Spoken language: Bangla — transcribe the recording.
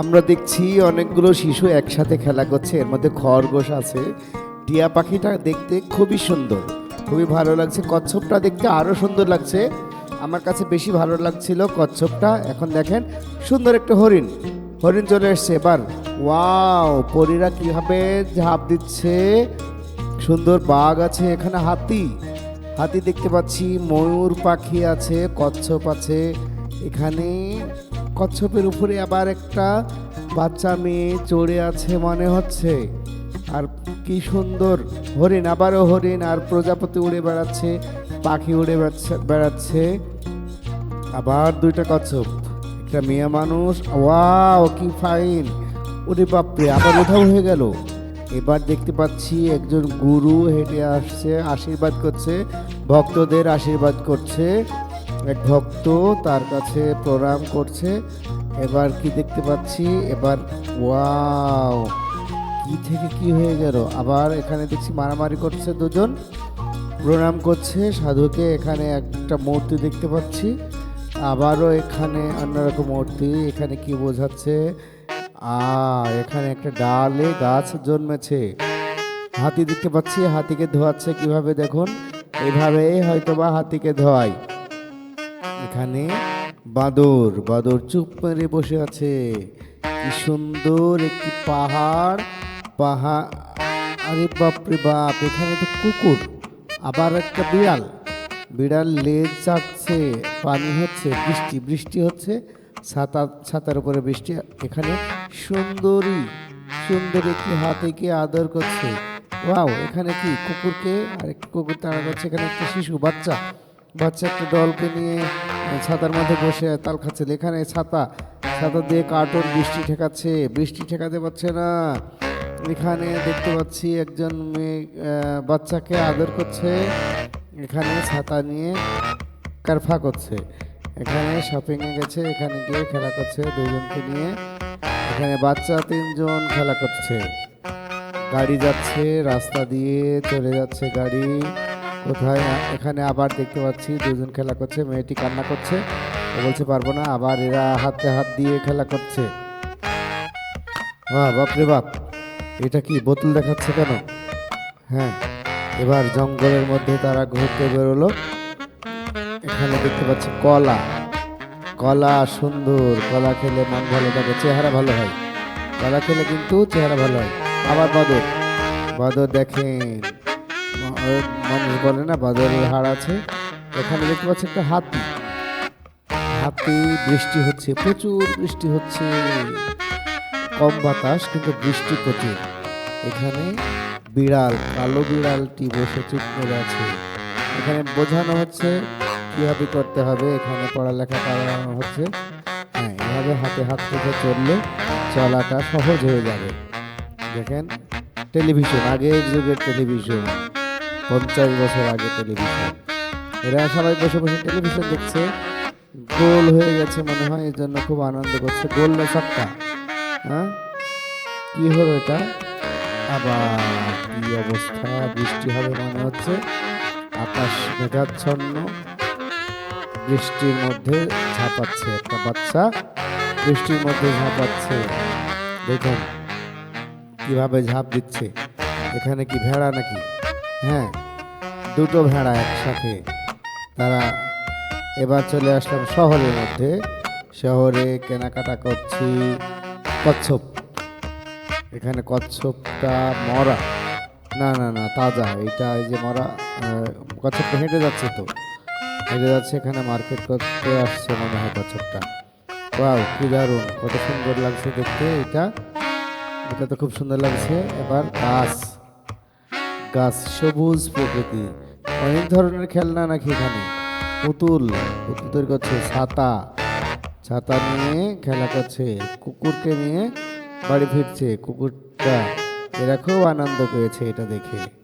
আমরা দেখছি অনেকগুলো শিশু একসাথে খেলা করছে। এর মধ্যে খরগোশ আছে। টিয়া পাখিটা দেখতে খুবই সুন্দর। খুবই ভালো লাগছে। কচ্ছপটা দেখতে আরও সুন্দর লাগছে। আমার কাছে বেশি ভালো লাগছিল কচ্ছপটা। এখন দেখেন, সুন্দর একটা হরিণ। হরিণ চলে এসছে এবার। ওয়াও, পরীরা কীভাবে ঝাঁপ দিচ্ছে। সুন্দর বাঘ আছে এখানে, হাতি। হাতি দেখতে পাচ্ছি, ময়ূর পাখি আছে, কচ্ছপ আছে। এখানে কচ্ছপের উপরে আবার একটা বাচ্চা মেয়ে চড়ে আছে মনে হচ্ছে। আর কি সুন্দর। হরিণ, আবারও হরিণ, আর প্রজাপতি উড়ে বেড়াচ্ছে, পাখি উড়ে বেড়াচ্ছে- আবার দুইটা কচ্ছপ, একটা মেয়ে মানুষ, ওয়াও, কি ফাইন। ওরে বাপরে, আবার উধাও হয়ে গেল। এবার দেখতে পাচ্ছি একজন গুরু হেঁটে আসছে, আশীর্বাদ করছে, ভক্তদের আশীর্বাদ করছে। এক ভক্ত তার কাছে প্রণাম করছে। এবার কি দেখতে পাচ্ছি? এবার, ওয়াও! কি থেকে কি হয়ে গেল? আবার এখানে দেখছি মারামারি করছে দুজন। প্রণাম করছে সাধুকে। এখানে একটা মূর্তি দেখতে পাচ্ছি। আবারও এখানে অন্যরকম মূর্তি। এখানে কি বোঝাচ্ছে? আ, এখানে একটা ডালে গাছ জন্মেছে। হাতি দেখতে পাচ্ছি। হাতিকে ধোয়াচ্ছে কীভাবে দেখুন? এভাবে হয়তো বা হাতিকে ধোয়ায়। এখানে বাদর বাদর চুপ মেরে বসে আছে। কি সুন্দর একটি পাহাড় পাহাড় আরে বাপরে বাপ, এখানে তো কুকুর, আবার একটা বিড়াল। বিড়াল লেজ চাটছে, পানি হচ্ছে, বৃষ্টি বৃষ্টি হচ্ছে, ছাতা, ছাতার উপরে বৃষ্টি, এখানে সুন্দরী, সুন্দর একটি হাতিকে আদর করছে। ওয়াও, এখানে কি কুকুরকে? আর কুকুর তাড়া করছে, এখানে একটা শিশু, বাচ্চা। বাচ্চা একটা দলকে নিয়ে ছাতার মধ্যে বসে তাল খাচ্ছে। এখানে ছাতা ছাতা দিয়ে কার্টুন বৃষ্টি ঠেকাচ্ছে। বৃষ্টি ঠেকাতে পারছে না। এখানে দেখতে পাচ্ছি একজন মেয়ে বাচ্চাকে আদর করছে। এখানে ছাতা নিয়ে কারফা করছে। এখানে শপিংয়ে গেছে, এখানে গিয়ে খেলা করছে দুজনকে নিয়ে। এখানে বাচ্চা তিনজন খেলা করছে। গাড়ি যাচ্ছে, রাস্তা দিয়ে চলে যাচ্ছে গাড়ি। কোথায়? এখানে আবার দেখতে পাচ্ছি দুজন খেলা করছে, মেয়েটি কান্না করছে। বলছে, পারব না। আবার এরা হাতে হাত দিয়ে খেলা করছে। বাহ, বাপরে বাপ। এটা কি, বোতল দেখাচ্ছে কেন? হ্যাঁ এবার জঙ্গলের মধ্যে তারা ঘুরতে বেরোলো। এখানে দেখতে পাচ্ছি কলা। কলা সুন্দর। কলা খেলে মন ভালো থাকে, চেহারা ভালো হয়। কলা খেলে কিন্তু চেহারা ভালো হয়। আবার বাদর। বাদর দেখেন। মানুষ বলে না বাদরের হাড় আছে। এখানে দেখতে পাচ্ছি একটা হাতি। হাতি, বৃষ্টি হচ্ছে, প্রচুর বৃষ্টি হচ্ছে। কম বাতাস, কিন্তু বৃষ্টি প্রচুর। এখানে বিড়াল, কালো বিড়ালটি বসে চুপ করে আছে। এখানে বোঝানো হচ্ছে, কীভাবে করতে হবে। এখানে পড়ালেখা করানো হচ্ছে। হ্যাঁ এভাবে হাতে হাত রেখে চললে চলাটা সহজ হয়ে যাবে। দেখেন, টেলিভিশন, আগের যুগের টেলিভিশন। পঞ্চাশ বছর আগে টেলিভিশন এরা সবাই বসে বসে টেলিভিশন দেখছে। গোল হয়ে গেছে মনে হয় এর জন্য খুব আনন্দ করছে। গোল না সবটা হ্যাঁ? কি হলো এটা? আবার কি অবস্থা? বৃষ্টি হবে মনে হচ্ছে। আকাশ মেঘাচ্ছন্ন। বৃষ্টির মধ্যে ঝাঁপাচ্ছে একটা বাচ্চা। বৃষ্টির মধ্যে ঝাঁপাচ্ছে। দেখুন, কীভাবে ঝাঁপ দিচ্ছে। এখানে কি ভেড়া নাকি? হ্যাঁ দুটো ভেড়া একসাথে। তারা এবার চলে আসলাম শহরের মধ্যে। শহরে কেনাকাটা করছি কচ্ছপ। এখানে কচ্ছপটা মরা। না না না, তাজা। এটা এই যে মরা কচ্ছপটা হেঁটে যাচ্ছে তো। হেঁটে যাচ্ছে, এখানে মার্কেট করতে আসছে মনে হয় কচ্ছপটা। ওয়াও, কি দারুণ! কত সুন্দর লাগছে দেখতে এটা এটা তো খুব সুন্দর লাগছে। এবার গাছ গাছ সবুজ প্রকৃতি। অনেক ধরনের খেলনা নাকি এখানে? পুতুল পুতুল তৈরি করছে, ছাতা। ছাতা নিয়ে খেলা করছে, কুকুরকে নিয়ে বাড়ি ফিরছে, কুকুরটা এরা খুব আনন্দ পেয়েছে এটা দেখে।